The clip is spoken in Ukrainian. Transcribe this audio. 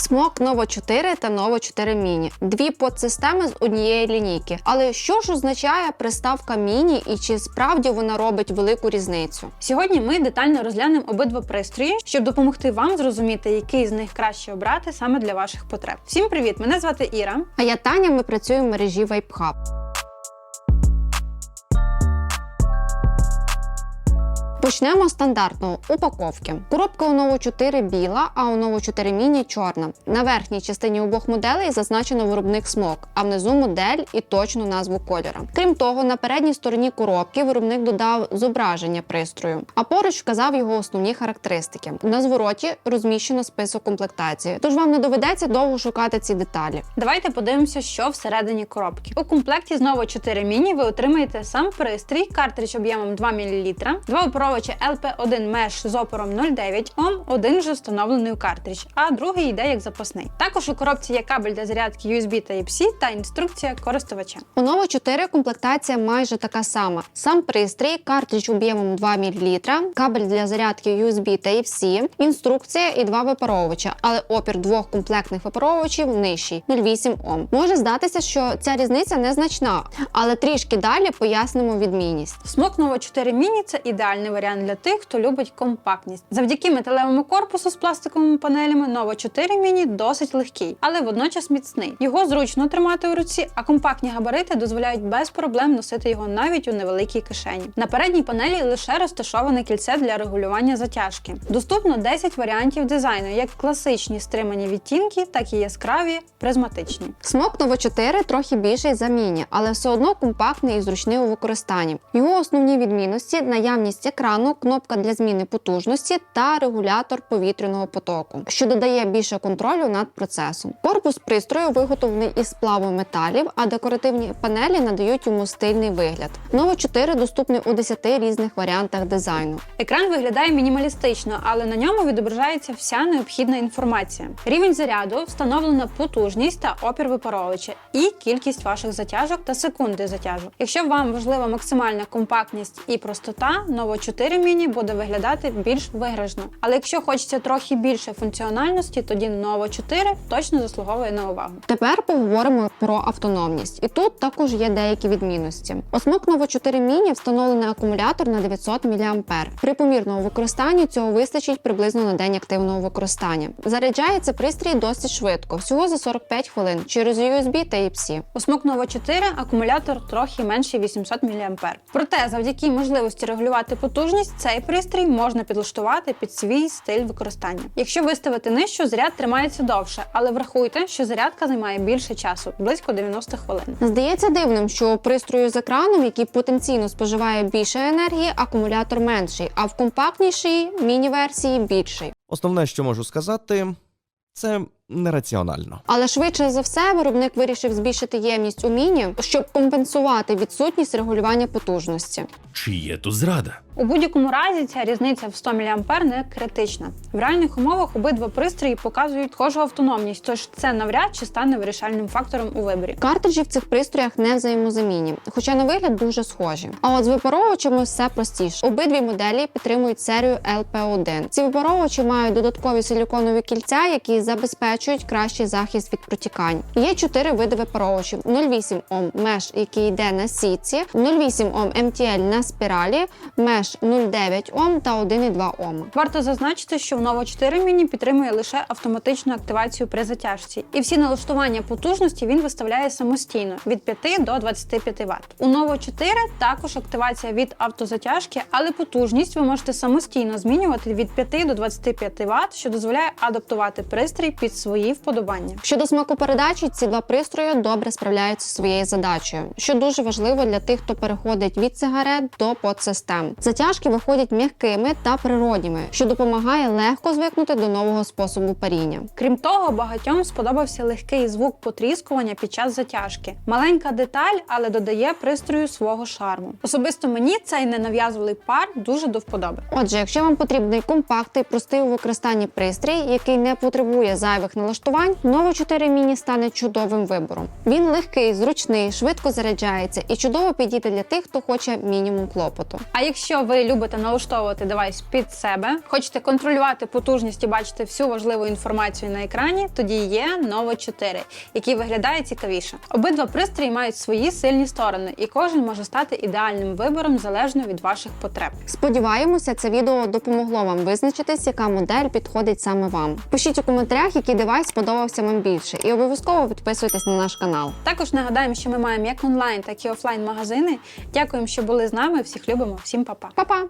Смок Novo 4 та Novo 4 Mini – дві подсистеми з однієї лінійки. Але що ж означає приставка Mini і чи справді вона робить велику різницю? Сьогодні ми детально розглянемо обидва пристрої, щоб допомогти вам зрозуміти, який з них краще обрати саме для ваших потреб. Всім привіт! Мене звати Іра. А я Таня, ми працюємо в мережі VapeHub. Почнемо з стандартного упаковки. Коробка у Novo 4 біла, а у Novo 4 Mini чорна. На верхній частині обох моделей зазначено виробник смок, а внизу модель і точну назву кольора. Крім того, на передній стороні коробки виробник додав зображення пристрою, а поруч вказав його основні характеристики. На звороті розміщено список комплектації, тож вам не доведеться довго шукати ці деталі. Давайте подивимося, що всередині коробки. У комплекті з Novo 4 Mini ви отримаєте сам пристрій, картридж об'ємом 2 мл, два оперовичі LP1 Mesh з опором 0,9 Ом, один вже встановлений у картридж, а другий йде як запасний. Також у коробці є кабель для зарядки USB Type-C та інструкція користувача. У Novo 4 комплектація майже така сама. Сам пристрій, картридж об'ємом 2 мл, кабель для зарядки USB Type-C, інструкція і два випаровувача, але опір двох комплектних випаровувачів нижчий 0,8 Ом. Може здатися, що ця різниця незначна, але трішки далі пояснимо відмінність. Смок Novo 4 Mini – це ідеальний варіант для тих, хто любить компактність. Завдяки металевому корпусу з пластиковими панелями Novo 4 Mini досить легкий, але водночас міцний. Його зручно тримати у руці, а компактні габарити дозволяють без проблем носити його навіть у невеликій кишені. На передній панелі лише розташоване кільце для регулювання затяжки. Доступно 10 варіантів дизайну, як класичні стримані відтінки, так і яскраві, призматичні. Смок Novo 4 трохи більший за міні, але все одно компактний і зручний у використанні. Його основні відмінності наявність екрану, кнопка для зміни потужності та регулятор повітряного потоку, що додає більше контролю над процесом. Корпус пристрою виготовлений із сплаву металів, а декоративні панелі надають йому стильний вигляд. Novo 4 доступний у 10 різних варіантах дизайну. Екран виглядає мінімалістично, але на ньому відображається вся необхідна інформація. Рівень заряду, встановлена потужність та опір випаровувача і кількість ваших затяжок та секунди затяжок. Якщо вам важлива максимальна компактність і простота, Novo 4 Mini буде виглядати більш виграшно. Але якщо хочеться трохи більше функціональності, тоді Novo 4 точно заслуговує на увагу. Тепер поговоримо про автономність. І тут також є деякі відмінності. У Смок Novo 4 Mini встановлений акумулятор на 900 мА. При помірному використанні цього вистачить приблизно на день активного використання. Заряджається пристрій досить швидко, всього за 45 хвилин через USB Type-C. У Smok Novo 4 акумулятор трохи менший 800 мА. Проте, завдяки можливості регулювати потужність, цей пристрій можна підлаштувати під свій стиль використання. Якщо виставити нижчу, заряд тримається довше, але врахуйте, що зарядка займає більше часу близько 90 хвилин. Здається дивним, що у пристрою з екраном, який потенційно споживає більше енергії, акумулятор менший, а в компактнішій міні-версії більший. Основне, що можу сказати, це нераціонально. Але швидше за все, виробник вирішив збільшити ємність у міні, щоб компенсувати відсутність регулювання потужності. Чи є тут зрада? У будь-якому разі ця різниця в 100 мА не критична. В реальних умовах обидва пристрої показують схожу автономність, тож це навряд чи стане вирішальним фактором у виборі. Картриджі в цих пристроях не взаємозамінні, хоча на вигляд дуже схожі. А от з випаровувачами все простіше. Обидві моделі підтримують серію LP1. Ці випаровувачі мають додаткові силіконові кільця, які забезпечують кращий захист від протікань. Є чотири види випаровувачів: 0,8 Ом меш, який йде на сітці, 0,8 Ом MTL на спіралі, меш 0,9 Ом та 1,2 Ома. Варто зазначити, що в Novo 4 Mini підтримує лише автоматичну активацію при затяжці, і всі налаштування потужності він виставляє самостійно від 5 до 25 Вт. У Novo 4 також активація від автозатяжки, але потужність ви можете самостійно змінювати від 5 до 25 Вт, що дозволяє адаптувати пристрій під свої вподобання. Щодо смакопередачі, ці два пристрої добре справляються зі своєю задачею, що дуже важливо для тих, хто переходить від сигарет до подсистем. Затяжки виходять м'якими та природніми, що допомагає легко звикнути до нового способу паріння. Крім того, багатьом сподобався легкий звук потріскування під час затяжки. Маленька деталь, але додає пристрою свого шарму. Особисто мені цей ненав'язливий пар дуже до вподоби. Отже, якщо вам потрібний компактний, простий у використанні пристрій, який не потребує зайвих побутових налаштувань Novo 4 Mini стане чудовим вибором. Він легкий, зручний, швидко заряджається і чудово підійде для тих, хто хоче мінімум клопоту. А якщо ви любите налаштовувати девайс під себе, хочете контролювати потужність і бачити всю важливу інформацію на екрані, тоді є Novo 4, який виглядає цікавіше. Обидва пристрої мають свої сильні сторони, і кожен може стати ідеальним вибором залежно від ваших потреб. Сподіваємося, це відео допомогло вам визначитись, яка модель підходить саме вам. Пишіть у коментарях, який девайс сподобався вам більше, і обов'язково підписуйтесь на наш канал. Також нагадаємо, що ми маємо як онлайн, так і офлайн магазини. Дякуємо, що були з нами. Всіх любимо, всім па-па! Па-па!